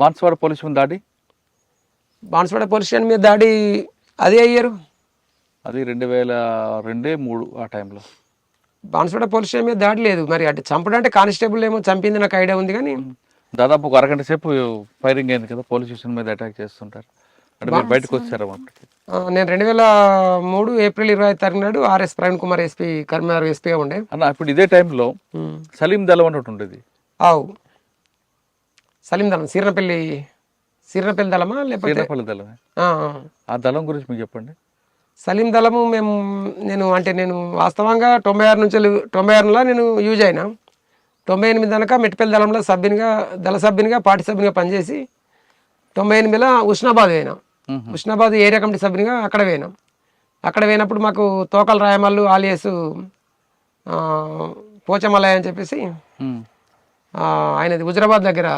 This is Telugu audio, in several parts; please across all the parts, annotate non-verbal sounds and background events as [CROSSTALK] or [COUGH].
బాన్స్వాడ పోలీసు మీద దాడి? బాన్స్వాడ పోలీస్ స్టేషన్ మీద దాడి అదే అయ్యారు? అది రెండు వేల రెండే మూడు ఆ టైంలో. బాన్స్వాడ పోలీస్ స్టేషన్ మీద దాడి లేదు. మరి అటు చంపడం అంటే కానిస్టేబుల్ ఏమో చంపింది నాకు ఐడియా ఉంది కానీ. దాదాపు ఒక అరగంట సేపు ఫైరింగ్ అయింది కదా పోలీస్ స్టేషన్ మీద అటాక్ చేస్తుంటారు. అంటే మీరు బయటకు వచ్చారా నేను రెండు వేల మూడు ఏప్రిల్ ఇరవై ఐదు తారీఖు నాడు ఆర్ఎస్ ప్రవీణ్ కుమార్ ఎస్పీ కరీంనగర్ ఎస్పీగా ఉండే. అన్న ఇప్పుడు ఇదే టైంలో. సలీం దళం అని ఒకటి ఉండేది. ఆవు. సలీం దళం సీర్నపల్లి సీర్నపల్లి దళమా లేకపోతే దళమే? ఆ, దళం గురించి మీకు చెప్పండి. సలీం దళము మేము నేను అంటే నేను వాస్తవంగా తొంభై ఆరు నుంచి తొంభై ఆరులో నేను యూజ్ అయినా. తొంభై ఎనిమిది దాకా మెట్టిపల్లి దళంలో సభ్యునిగా దళ సభ్యునిగా పార్టీ సభ్యునిగా పనిచేసి తొంభై ఎనిమిదిలో ఉష్ణాబాద్ పోయినా. ఉష్ణాబాద్ ఏరియా కమిటీ సభ్యునిగా అక్కడ పోయినాం. అక్కడ పోయినప్పుడు మాకు తోకల రాయమల్లు ఆలియస్ పోచమలయ అని చెప్పేసి ఆయనది హుజరాబాద్ దగ్గర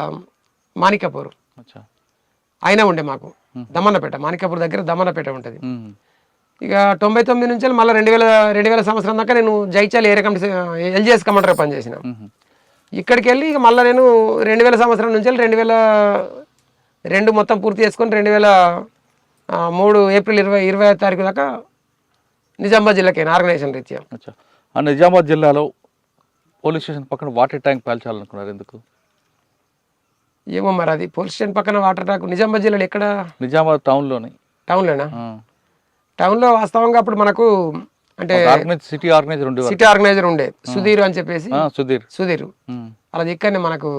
మాణిక్యపూర్. అచ్చా. ఆయన ఉండే మాకు. దమన్నపేట మాణిక్యపూర్ దగ్గర దమన్నపేట ఉంటుంది. ఇక తొంభై తొమ్మిది నుంచి మళ్ళీ రెండు వేల రెండు వేల సంవత్సరం దాకా నేను జైచాల్ ఏరియా కమిటీ ఎల్జిఎస్ కమాండర్గా పనిచేసిన. ఇక్కడికి వెళ్ళి ఇక మళ్ళీ నేను రెండు వేల సంవత్సరం నుంచి రెండు వేల రెండు మొత్తం పూర్తి చేసుకొని రెండు వేల మూడు ఏప్రిల్ ఇరవై ఇరవై ఐదు తారీఖు దాకా నిజామాబాద్ జిల్లాకి ఆర్గనైజేషన్ రీత్యా. నిజామాబాద్ జిల్లాలో పోలీస్ స్టేషన్ పక్కన వాటర్ ట్యాంక్ పేల్చాలనుకున్నారు ఎందుకు? ఏమో మరి అది పోలీస్ స్టేషన్ పక్కన వాటర్ ట్యాంక్ నిజామాబాద్ జిల్లాలో ఎక్కడ? నిజామాబాద్ టౌన్లోని. టౌన్లోనా? టౌన్లో వాస్తవంగా అప్పుడు మనకు అంటే సిటీ ఆర్గనైజర్ ఉండేవారు సిటీ ఆర్గనైజర్ ఉండే. సుధీర్ అని చెప్పేసి. సుధీర్. సుధీర్. అలాది ఇక్కడనే మనకు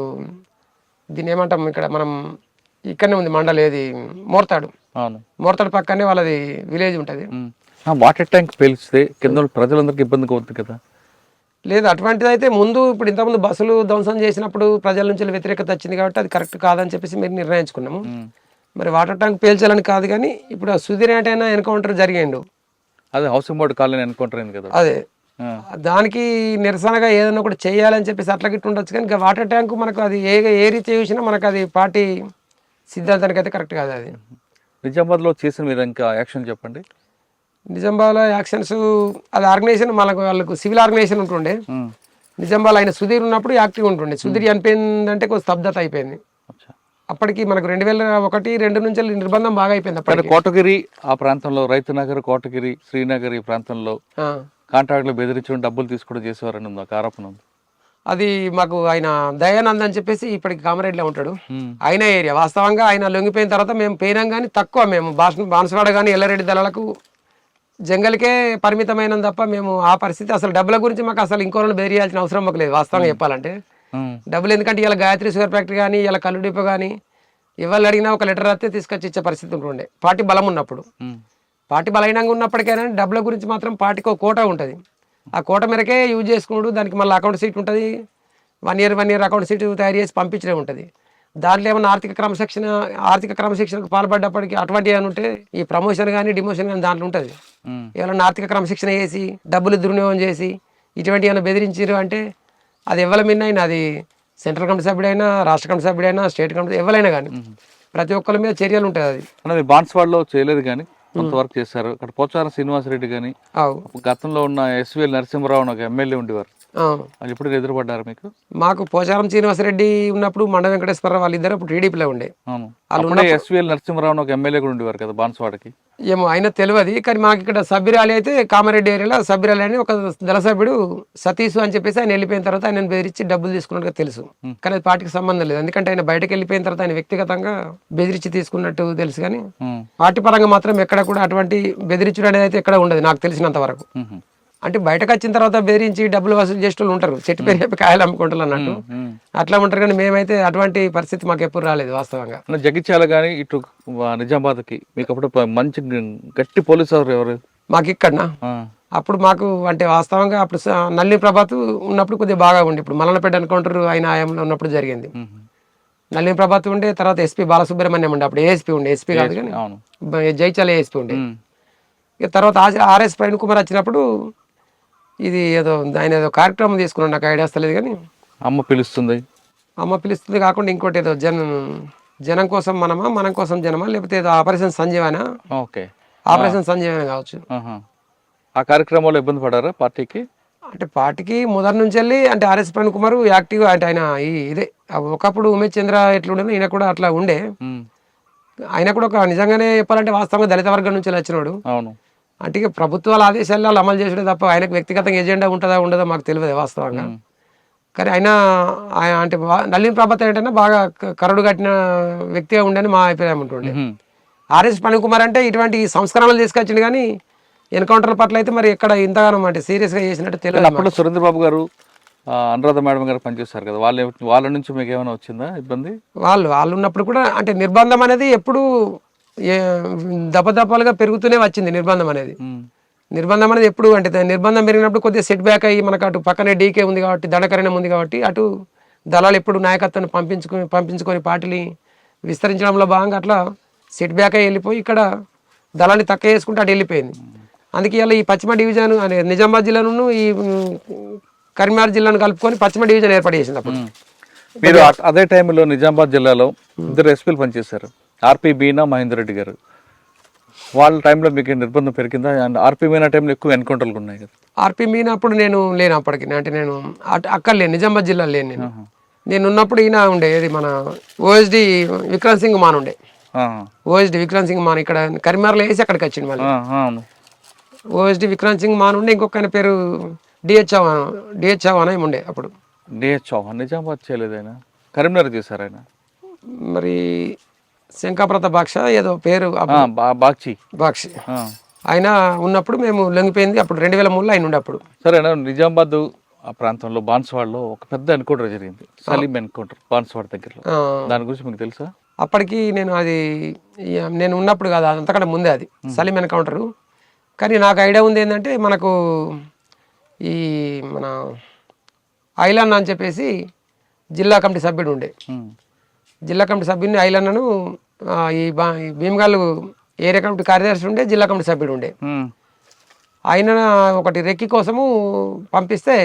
దీన్ని ఏమంటాం ఇక్కడ మనం ఇక్కడనే ఉంది మండలి ఏది? మోర్తాడు. మోర్తాడు పక్కనే వాళ్ళది విలేజ్ ఉంటుంది. వాటర్ ట్యాంక్ పేలిస్తే కింద ప్రజలందరికీ ఇబ్బందిగా అవుతుంది కదా. లేదు అటువంటిది అయితే ముందు ఇప్పుడు ఇంతకుముందు బస్సులు ధ్వంసం చేసినప్పుడు ప్రజల నుంచి వ్యతిరేకత వచ్చింది కాబట్టి అది కరెక్ట్ కాదని చెప్పేసి మీరు నిర్ణయించుకున్నాము. మ్మ్. మరి వాటర్ ట్యాంక్ పేల్చాలని కాదు కానీ ఇప్పుడు సుధీర్ ఏంటైనా ఎన్కౌంటర్ జరిగిండు. అదే హౌసింగ్ బోర్డు కాలనీ ఎన్కౌంటర్ అయింది కదా. అదే. దానికి నిరసనగా ఏదైనా ఒకటి చేయాలని చెప్పేసి అట్లా గిట్ట ఉండొచ్చు కానీ ఇంకా వాటర్ ట్యాంక్ మనకు అది ఏ ఏ రీతి చూసినా మనకు అది పార్టీ సిద్ధాంతానికి అయితే కరెక్ట్ కాదు అది. నిజామాబాద్లో చేసిన మీరు ఇంకా యాక్షన్ చెప్పండి. నిజామాబాద్లో యాక్షన్స్ అది ఆర్గనైజేషన్ మనకు వాళ్ళకు సివిల్ ఆర్గనైజేషన్ ఉంటుండే. నిజామాబాద్ ఆయన సుధీర్ ఉన్నప్పుడు యాక్టివ్ ఉంటుండే. సుధీర్ చనిపోయిందంటే కొంచెం స్తబ్దత అయిపోయింది. అప్పటికి మనకు రెండు వేల ఒకటి రెండు నుంచి నిర్బంధం బాగా అయిపోయింది అప్పటికి. కోటగిరి ఆ ప్రాంతంలో రైతునగర్ కోటగిరి శ్రీనగర్ ఈ ప్రాంతంలో. కాంట్రాక్ట్లు బెదిరించడం డబ్బులు తీసుకోవడం చేసేవారని ఉంది? ఒక ఆరోపణ ఉంది. అది మాకు ఆయన దయానంద్ అని చెప్పేసి ఇప్పటికి కామరెడ్డిలో ఉంటాడు. ఆయన ఏరియా. వాస్తవంగా ఆయన లొంగిపోయిన తర్వాత మేము పోయినాం కానీ తక్కువ మేము బాన్సువాడ కానీ ఎల్లారెడ్డి దళాలకు జంగల్కే పరిమితమైన తప్ప మేము ఆ పరిస్థితి అసలు డబ్బుల గురించి మాకు అసలు ఇంకోళ్ళని బెదిరియాల్సిన అవసరం మాకు లేదు వాస్తవంగా చెప్పాలంటే. డబ్బులు ఎందుకంటే ఇలా గాయత్రి షుగర్ ఫ్యాక్టరీ కానీ ఇలా కళ్ళు డిపో కానీ ఇవాళ అడిగినా ఒక లెటర్ రాస్తే తీసుకొచ్చి ఇచ్చే పరిస్థితి ఉంటుండే పార్టీ బలం ఉన్నప్పుడు. పార్టీ బలహీనంగా ఉన్నప్పటికైనా డబ్బుల గురించి మాత్రం పార్టీకి ఒక కోట ఉంటుంది. ఆ కోట మేరకే యూజ్ చేసుకున్నాడు దానికి మళ్ళీ అకౌంట్ సీట్ ఉంటుంది. One year one year account sheet తయారు చేసి పంపించడం ఉంటుంది. దాంట్లో ఏమైనా ఆర్థిక క్రమశిక్షణ ఆర్థిక క్రమశిక్షణకు పాల్పడ్డప్పటికి అటువంటి ఏమైనా ఉంటే ఈ ప్రమోషన్ కానీ డిమోషన్ కానీ దాంట్లో ఉంటుంది. ఎవరైనా ఆర్థిక క్రమశిక్షణ చేసి డబ్బులు దుర్వినియోగం చేసి ఇటువంటి ఏమైనా బెదిరించారు అంటే అది ఎవరి అయినా అది సెంట్రల్ కమిటీ సభ్యుడైనా రాష్ట్ర కమిటీ సభ్యుడైనా స్టేట్ కమిటీ ఎవరైనా కానీ ప్రతి ఒక్కరి మీద చర్యలు ఉంటుంది అది. అన్నది బాన్స్వాడలో చేయలేదు కానీ కొంతవరకు చేశారు. అక్కడ పోచారం శ్రీనివాసరెడ్డి కానీ గతంలో ఉన్న ఎస్విఎల్ నరసింహరావు ఒక ఎమ్మెల్యే ఉండేవారు. ఎప్పుడు ఎదురుపడ్డారు మీకు? మాకు పోచారం శ్రీనివాసరెడ్డి ఉన్నప్పుడు మండ వెంకటేశ్వరరావు వాళ్ళిద్దరు అప్పుడు టీడీపీలో ఉండే. అప్పుడే ఎస్విఎల్ నరసింహరావు ఒక ఎమ్మెల్యే కూడా ఉండేవారు కదా బాన్స్వాడకి. ఏమో అయినా తెలియదు. కానీ మాకు ఇక్కడ సభ్యురాలి అయితే కామారెడ్డి ఏరియాలో సభ్యురాలి అని ఒక దళ సభ్యుడు సతీష్ అని చెప్పేసి ఆయన వెళ్ళిపోయిన తర్వాత ఆయన బెదిరించి డబ్బులు తీసుకున్నట్టుగా తెలుసు. కానీ అది పార్టీకి సంబంధం లేదు. ఎందుకంటే ఆయన బయటకు వెళ్ళిపోయిన తర్వాత ఆయన వ్యక్తిగతంగా బెదిరించి తీసుకున్నట్టు తెలుసు కానీ. పార్టీ పరంగా మాత్రం ఎక్కడ కూడా అటువంటి బెదిరించడం అనేది అయితే ఎక్కడ ఉండదు నాకు తెలిసినంత వరకు. అంటే బయటకు వచ్చిన తర్వాత బెదిరించి డబ్బులు వసూలు చేసే వాళ్ళు ఉంటారు. చెట్టు పేరు చెప్పి కాయలు అమ్ముకుంటారు అన్నట్టు. అట్లా ఉంటారు కానీ మేమైతే అటువంటి పరిస్థితి మాకు ఎప్పుడు రాలేదు వాస్తవంగా. జగిత్యాల కానీ ఇటు నిజామాబాద్కి మీకు అప్పుడు మంచి గట్టి పోలీసు ఎవరు ఎవరు? మాకు ఇక్కడనా? ఆ. అప్పుడు మాకు అంటే వాస్తవంగా అప్పుడు నల్లి ప్రభాత్ ఉన్నప్పుడు కొద్దిగా బాగా ఉండి. ఇప్పుడు మల్లనపేట ఎన్కౌంటర్ ఆయన ఆయంలో ఉన్నప్పుడు జరిగింది. మ్మ్. నల్లి ప్రభాత్ ఉండే తర్వాత ఎస్పీ బాలసుబ్రహ్మణ్యం ఉండే. అప్పుడు ఏఎస్పీ ఉండే ఎస్పీ కాదు కానీ జైచాల ఏఎస్పీ ఉండే. తర్వాత ఆర్ఎస్ ప్రవీణ్ కుమార్ వచ్చినప్పుడు ఇది ఏదో ఆయన ఏదో కార్యక్రమం తీసుకున్నాడు నాకు ఐడియా వస్తలేదు కానీ. అమ్మ పిలుస్తుంది. అమ్మ పిలుస్తుంది కాకుండా ఇంకోటి ఏదో జనం జనం కోసం మనమా మనం కోసం జనమా లేకపోతే ఏదో operation Sanjeevana? Okay. Operation Sanjeevana కావచ్చు. ఆ కార్యక్రమంలో ఇబ్బంది పడారా పార్టీకి? అంటే పార్టీకి మొదటి నుంచి వెళ్ళి అంటే ఆర్ఎస్ ప్రవీణ్ కుమార్ యాక్టివ్ అంటే ఆయన ఈ ఇదే ఒకప్పుడు ఉమేష్ చంద్ర ఎట్లుండేనో ఈయన కూడా అట్లా ఉండే. ఆయన కూడా ఒక నిజంగానే చెప్పాలంటే వాస్తవంగా దళిత వర్గం నుంచి వచ్చినాడు. అవును. అంటే ఇక ప్రభుత్వాల ఆదేశాలు వాళ్ళు అమలు చేసుడే తప్ప ఆయనకు వ్యక్తిగతంగా ఎజెండా ఉంటుందా ఉండదో మాకు తెలియదు వాస్తవంగా. కానీ ఆయన ఆయన అంటే నళిని ప్రభాత్ ఏంటంటే బాగా కరడు కట్టిన వ్యక్తిగా ఉండని మా అభిప్రాయం ఉంటుండే. ఆర్ఎస్ కుమార్ అంటే ఇటువంటి సంస్కరణలు తీసుకొచ్చిండు కానీ ఎన్కౌంటర్ పట్ల అయితే మరి ఎక్కడ ఇంతగానో అంటే సీరియస్గా చేసినట్టు తెలియదు అప్పుడు సురేంద్ర బాబు గారు అనురాధ మేడం గారు పనిచేస్తారు కదా. వాళ్ళ వాళ్ళ నుంచి మీకు ఏమైనా వచ్చిందా ఇబ్బంది? వాళ్ళు వాళ్ళు ఉన్నప్పుడు కూడా అంటే నిర్బంధం అనేది ఎప్పుడు దపదపాలుగా పెరుగుతూనే వచ్చింది నిర్బంధం అనేది. నిర్బంధం అనేది ఎప్పుడు అంటే నిర్బంధం పెరిగినప్పుడు కొద్దిగా సెట్ బ్యాక్ అయ్యి మనకు అటు పక్కనే డీకే ఉంది కాబట్టి దండకరణం ఉంది కాబట్టి అటు దళాలు ఎప్పుడు నాయకత్వాన్ని పంపించుకొని పంపించుకొని పార్టీని విస్తరించడంలో భాగంగా అట్లా సెట్ బ్యాక్ అయ్యి వెళ్ళిపోయి ఇక్కడ దళాన్ని తక్కువ చేసుకుంటే అటు వెళ్ళిపోయింది. అందుకే ఇలా ఈ పశ్చిమ డివిజన్ అనే నిజామాబాద్ జిల్లాను ఈ కరీంనగర్ జిల్లాను కలుపుకొని పశ్చిమ డివిజన్ ఏర్పాటు చేసింది అప్పుడు. మీరు అదే టైంలో నిజామాబాద్ జిల్లాలో ఇద్దరు ఎస్పీలు పనిచేశారు. ఆర్పి బీనా మహేందర్ రెడ్డి గారు. వాళ్ళ టైంలో మీకు నిర్బంధం పెరిగిందా? అండ్ ఆర్పి మీనా టైంలో ఎక్కువ ఎన్కౌంటర్లు ఉన్నాయి కదా. ఆర్పి మీన అప్పుడు నేను లేను అప్పటికి. అంటే నేను అక్కడ లేను నిజామాబాద్ జిల్లా లేను నేను. నేను ఉన్నప్పుడు ఈయన ఉండే మన ఓఎస్డి విక్రమ్ సింగ్ మాన్ ఉండే. ఓఎస్డి విక్రమ్ సింగ్ మాన్ ఇక్కడ కరీంనగర్లో వేసి అక్కడికి వచ్చింది మళ్ళీ. ఓఎస్డి విక్రమ్ సింగ్ మాన్ ఉండే ఇంకొక ఆయన పేరు డిహెచ్ చౌహాన్ డిహెచ్ చౌహాన్ ఏమి ఉండే అప్పుడు. డిహెచ్ చౌహాన్ నిజామాబాద్ చేయలేదు ఆయన. కరీంనగర్ చేశారు ఆయన. మరి శంకాప్రత బాక్ష ఏదో పేరు బాక్షి. ఆ. ఆయన ఉన్నప్పుడు మేము లొంగిపోయింది. అప్పుడు రెండు వేల మూడులో ఆయన ఉండే అప్పుడు సరే నిజామాబాద్ ఆ ప్రాంతంలో బాన్స్వాడలో ఒక పెద్ద ఎన్కౌంటర్ జరిగింది. సలీం ఎన్కౌంటర్ బాన్స్వాడ దగ్గరలో. దాని గురించి మీకు తెలుసా? అప్పటికి నేను అది నేను ఉన్నప్పుడు కాదు అంతకంటే ముందే అది. సలీం ఎన్కౌంటరు. కానీ నాకు ఐడియా ఉంది ఏంటంటే మనకు ఈ మన ఐలన్న అని చెప్పేసి జిల్లా కమిటీ సభ్యుడు ఉండే. జిల్లా కమిటీ సభ్యుని ఐలన్నను ఈ బా భీమగాళ్ళు ఏరియా కమిటీ కార్యదర్శి ఉండే జిల్లా కమిటీ సభ్యుడు ఉండే. ఆయన ఒకటి రెక్కి కోసము పంపిస్తే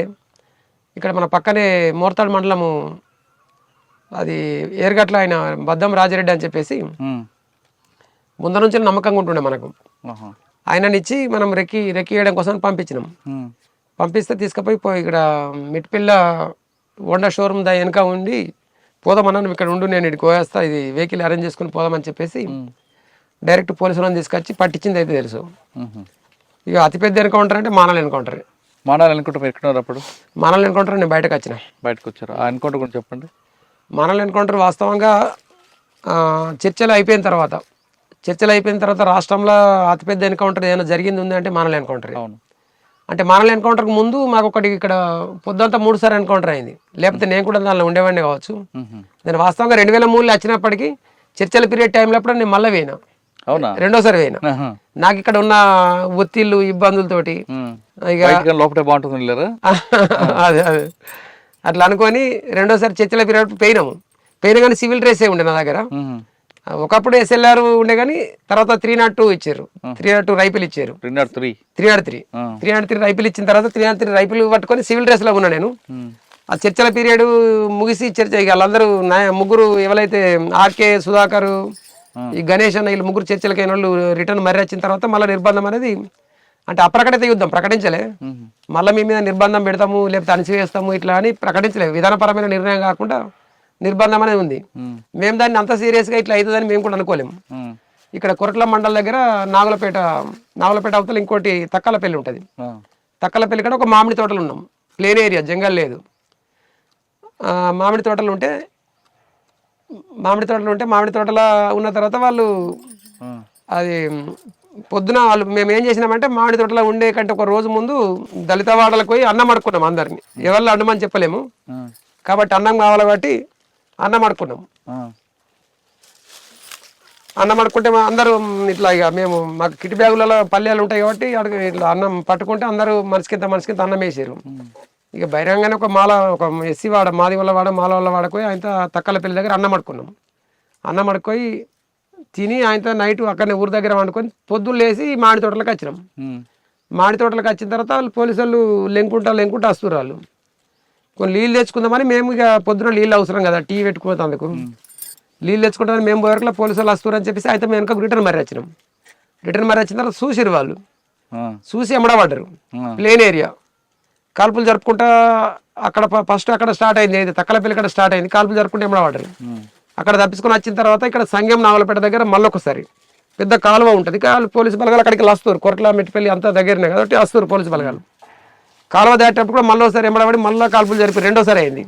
ఇక్కడ మన పక్కనే మోర్తాడు మండలము అది ఏరుగట్ల ఆయన బద్దం రాజిరెడ్డి అని చెప్పేసి. ముందు నుంచి నమ్మకంగా ఉంటుండే మనకు. ఆయననిచ్చి మనం రెక్కి రెక్కి వేయడం కోసం పంపించినాం. పంపిస్తే తీసుకుపోయి పోయి ఇక్కడ మిట్పిల్ల హోండా షోరూమ్ దా వెనక ఉండి పోదామన్నా నువ్వు ఇక్కడ ఉండు నేను ఇక్కడికి పోయేస్తా ఇది వెహికల్ అరేంజ్ చేసుకుని పోదామని చెప్పేసి డైరెక్ట్ పోలీసులను తీసుకొచ్చి పట్టించింది అయితే తెలుసు. ఇక అతిపెద్ద ఎన్కౌంటర్ అంటే మానల్ ఎన్కౌంటర్. మానాలి అనుకుంటే మీరు ఎక్కడ అప్పుడు? మానల్ ఎన్కౌంటర్ నేను బయటకు వచ్చిన. బయటకు వచ్చారు? ఆ ఎన్కౌంటర్ గురించి చెప్పండి. మానల్ ఎన్కౌంటర్ వాస్తవంగా చర్చలు అయిపోయిన తర్వాత చర్చలు అయిపోయిన తర్వాత రాష్ట్రంలో అతిపెద్ద ఎన్కౌంటర్ ఏదైనా జరిగింది ఉంది అంటే మానల్ ఎన్కౌంటర్. అవును. అంటే మానల్ ఎన్కౌంటర్కి ముందు మాకు ఒకటి ఇక్కడ పొద్దుంతా మూడు సార్లు ఎన్కౌంటర్ అయింది. లేకపోతే నేను కూడా దానిలో ఉండేవాడిని కావచ్చు. నేను వాస్తవంగా రెండు వేల మూడులో వచ్చినప్పటికీ చర్చల పీరియడ్ టైంలో అప్పుడు నేను మళ్ళీ పోయినా. అవునా? రెండోసారి పోయినా. నాకు ఇక్కడ ఉన్న ఒత్తిళ్ళు ఇబ్బందులతోటి. ఇక లోపలే బాగుంటుంది [LAUGHS] అదే అదే. అట్లా అనుకొని రెండోసారి చర్చల పీరియడ్ పోయినాము. పోయినా కానీ సివిల్ డ్రెస్సే ఉండే నా దగ్గర. ఒకప్పుడు ఎస్ఎల్ఆర్ ఉండే కానీ తర్వాత త్రీ నాట్ టూ ఇచ్చారు. త్రీ నాట్ టూ రైఫిల్ ఇచ్చారు. Three not three. Three not three. Three not three rifle ఇచ్చిన తర్వాత త్రీ నాట్ త్రీ రైఫిల్ పట్టుకొని సివిల్ డ్రెస్లో ఉన్నా నేను. ఆ చర్చల పీరియడ్ ముగిసి చర్చ వాళ్ళందరూ ముగ్గురు ఎవరైతే ఆర్కే సుధాకర్ ఈ గణేష్ అన్న వీళ్ళు ముగ్గురు చర్చలకి అయిన వాళ్ళు రిటర్న్ మర్రి వచ్చిన తర్వాత మళ్ళీ నిర్బంధం అనేది అంటే అప్రకటిత యుద్ధం ప్రకటించలే. మళ్ళీ మీ మీద నిర్బంధం పెడతాము లేకపోతే అణిచివేస్తాము ఇట్లా అని ప్రకటించలేదు విధానపరమైన నిర్ణయం కాకుండా నిర్బంధం అనేది ఉంది. మేము దాన్ని అంత సీరియస్గా ఇట్లా అవుతుందని మేము కూడా అనుకోలేము. ఇక్కడ కొరట్ల మండల దగ్గర నాగులపేట నాగులపేట అవతల ఇంకోటి తక్కలపల్లి ఉంటుంది. తక్కలపల్లి కాడ ఒక మామిడి తోటలు ఉన్నాం ప్లేన్ ఏరియా జంగల్ లేదు మామిడి తోటలు ఉంటే మామిడి తోటలు ఉంటే మామిడి తోటల ఉన్న తర్వాత వాళ్ళు. అది పొద్దున వాళ్ళు మేము ఏం చేసినామంటే మామిడి తోటలో ఉండే కంటే ఒక రోజు ముందు దళిత వాడలకు పోయి అన్నం అడుక్కున్నాం అందరిని ఎవరిలో అన్నమని చెప్పలేము. కాబట్టి అన్నం కావాలి కాబట్టి అన్నం అడుక్కున్నాం ఆ. అన్నం అడుక్కుంటే మా అందరూ ఇట్లా ఇక మేము మాకు కిటి బ్యాగులలో పల్లెలు ఉంటాయి కాబట్టి అడుగు ఇట్లా అన్నం పట్టుకుంటే అందరూ మనిషికింత మనిషికింత అన్నం వేసారు. ఇక బహిరంగానే ఒక మాల ఒక ఎస్సీ వాడ మాది వల్ల వాడ మాల వల్ల వాడపోయి ఆయనతో తక్కల పెళ్ళి దగ్గర అన్నం అడుక్కున్నాం అన్నం అడుక్కొని తిని ఆయనతో నైట్ అక్కడనే ఊరి దగ్గర వండుకొని పొద్దున్న లేచి మామిడి తోటలకు వచ్చినాం. మామిడి తోటలకు వచ్చిన తర్వాత వాళ్ళు పోలీసు వాళ్ళు లెంకుంటా లెంకుంటా వస్తున్నారు వాళ్ళు. కొన్ని నీళ్ళు తెచ్చుకుందామని మేము ఇక పొద్దున నీళ్ళు అవసరం కదా టీ పెట్టుకుపోతే అందుకు. నీళ్ళు తెచ్చుకుంటామని మేము పోయర్లో పోలీసు వాళ్ళు వస్తున్నారు అని చెప్పేసి అయితే మేము వెనక రిటర్న్ మరీ వచ్చినాం. రిటర్న్ మరీ వచ్చిన తర్వాత చూసిరు వాళ్ళు. చూసి ఎమ్మడబడ్డరు. Plane area. కాల్పులు జరుపుకుంటా అక్కడ ఫస్ట్ అక్కడ స్టార్ట్ అయింది ఇది తక్కలపల్లి ఇక్కడ స్టార్ట్ అయింది. కాల్పులు జరుపుకుంటే ఉమ్. అక్కడ తప్పించుకొని వచ్చిన తర్వాత ఇక్కడ సంగం నావలపేట దగ్గర మళ్ళొకసారి పెద్ద కాలువ ఉంటుంది. కాలు పోలీసు బలగాలు అక్కడికి వెళ్ళి వస్తారు. కొరట్ల మెట్టిపల్లి అంతా దగ్గరనే కాబట్టి వస్తారు పోలీసు బలగాలు. కాలువ దాటేటప్పుడు కూడా మళ్ళీ ఒకసారి ఎంబడబడి మళ్ళీ కాల్పులు జరిపి రెండోసారి అయింది.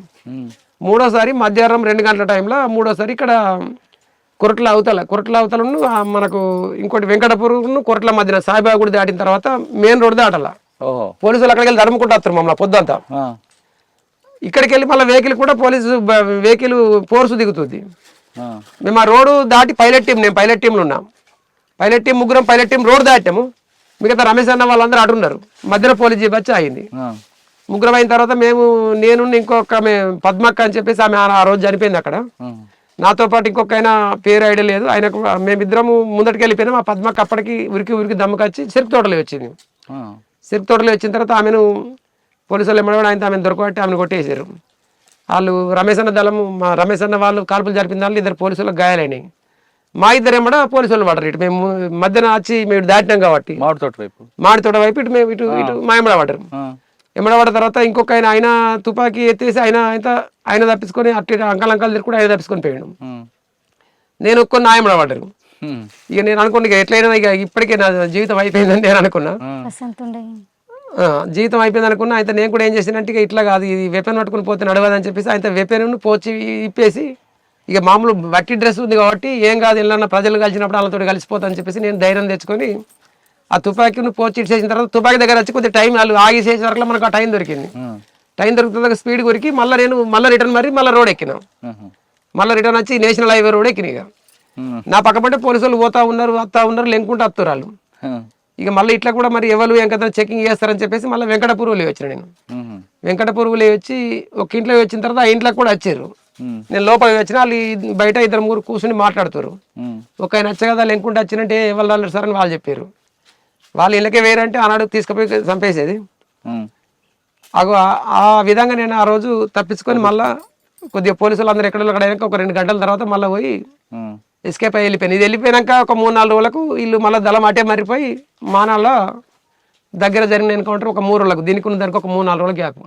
మూడోసారి మధ్యాహ్నం రెండు గంటల టైంలో మూడోసారి ఇక్కడ కొరట్ల అవతల కొరట్ల అవతలను ఆ మనకు ఇంకోటి వెంకటపురం కొరట్ల మధ్యన సాయిబాబా గుడి దాటిన తర్వాత మెయిన్ రోడ్ దాటాల. పోలీసులు అక్కడికి వెళ్ళి తరుముకుంటూ వస్తారు మమ్మల్ని పొద్దంతా. ఇక్కడికి వెళ్ళి మళ్ళీ వెహికల్ కూడా పోలీసు వెహికల్ ఫోర్స్ దిగుతుంది. మేము ఆ రోడ్డు దాటి పైలట్ టీం నేను పైలట్ టీంలో ఉన్నాం. పైలట్ టీం ముగ్గురం పైలట్ టీం రోడ్ దాటాము. మిగతా రమేష్ అన్న వాళ్ళందరూ అటు ఉన్నారు మధ్యలో పోలీస్ జీప్ వచ్చి ఆ. ముగ్గురం అయిన తర్వాత మేము నేను ఇంకొక పద్మక్క అని చెప్పేసి ఆమె ఆ- రోజు చనిపోయింది అక్కడ. నాతో పాటు ఇంకొక ఆయన పేరు ఐడియా లేదు. ఆయనకు మేమిద్దరము ముందటికి వెళ్ళిపోయినాం. ఆ పద్మక్క అప్పటికి ఉరికి ఉరికి దమ్ముకొచ్చి చెరుకు తోటలో వచ్చింది. ఆ. చెరుకు తోటలో వచ్చిన తర్వాత ఆమెను పోలీసులు ఎమ్మడబడి ఆయన ఆమెను దొరకబట్టి ఆమెను కొట్టేశారు. వాళ్ళు రమేష్ అన్న దళము మా రమేష్ అన్న వాళ్ళు కాల్పులు జరిపిన దాంట్లో ఇద్దరు పోలీసులకు గాయాలైనాయి. మా ఇద్దరు ఏమడ పోలీసు వాళ్ళు పడరు ఇటు మేము మధ్యన వచ్చి మేము దాటినాం కాబట్టి. మామిడి తోట వైపు. మాడి తోట వైపు ఇటు మేము ఇటు ఇటు మా ఎమ్మడ పడ్డారు ఆ. ఎమ్మడ పడ్డ తర్వాత ఇంకొక ఆయన ఆయన తుపాకీ ఎత్తేసి ఆయన ఆయన ఆయన తప్పించుకొని అట్టి ఇటు అంకల్ అంకల్ తిరుగుకుంటూ ఆయన తప్పించుకొని పోయాడు. నేను ఒక్క నాయమడ పడ్డారు ఉమ్. ఇక నేను అనుకున్నా ఇక ఎట్లయినా ఇక ఇప్పటికే నా జీవితం అయిపోయిందని నేను అనుకున్నా. జీవితం అయిపోయింది అనుకున్నా అయితే నేను కూడా ఏం చేసినంటే ఇక ఇట్లా కాదు ఇది వెపన్ పట్టుకుని పోతే నడవదని చెప్పేసి ఆయన వెపన్ పోచి ఇప్పేసి ఇక మామూలు వట్టి డ్రెస్ ఉంది కాబట్టి ఏం కాదు ఇళ్ళన్న ప్రజలు కలిసినప్పుడు వాళ్ళతో కలిసిపోతాని చెప్పేసి నేను ధైర్యం తెచ్చుకొని ఆ తుపాకీని పోచి ఇచ్చేసిన తర్వాత తుపాకీ దగ్గర వచ్చి కొద్దిగా టైం వాళ్ళు ఆగి చేసే వరకు మనకు ఆ టైం దొరికింది. టైం దొరుకుతుంది స్పీడ్ కొరికి మళ్ళీ నేను మళ్ళీ రిటర్న్ మరి మళ్ళీ రోడ్ ఎక్కినా. మళ్ళీ రిటర్న్ వచ్చి నేషనల్ హైవే రోడ్ ఎక్కిన ఇక. నా పక్కపంటే పోలీసులు పోతా ఉన్నారు వస్తా ఉన్నారు లెంకుంటూ వస్తారు. ఇక మళ్ళీ ఇట్లా కూడా మరి ఎవరు ఎంత చెకింగ్ చేస్తారని చెప్పేసి మళ్ళీ వెంకటపూర్వలే వచ్చిన నేను. వెంకటపూర్వలే వచ్చి ఒక ఇంట్లో వచ్చిన తర్వాత ఆ ఇంట్లోకి కూడా వచ్చారు. నేను లోపలికి వచ్చిన వాళ్ళు బయట ఇద్దరు ముగ్గురు కూర్చుని మాట్లాడుతారు. ఒక ఆయన వచ్చే కదా లెంకుంటే వచ్చినంటే వాళ్ళు సార్ అని వాళ్ళు చెప్పారు వాళ్ళు ఇళ్ళకే వేరంటే ఆనాడు తీసుకుపోయి చంపేసేది. అగో ఆ- విధంగా నేను ఆ రోజు తప్పించుకొని మళ్ళా కొద్దిగా పోలీసులు అందరూ ఎక్కడ అయినాక ఒక రెండు గంటల తర్వాత మళ్ళీ పోయి. ఎస్కేప్ అయ్యి వెళ్ళిపోయాను ఇది వెళ్ళిపోయినాక ఒక మూడు నాలుగు రోజులకు వీళ్ళు మళ్ళీ దళం అటే మరిపోయి మానాల్లో దగ్గర జరిగిన ఎన్కౌంటర్ ఒక మూడు రోజులకు దీనికి ఉన్న దానికి ఒక మూడు నాలుగు రోజులు గ్యాప్.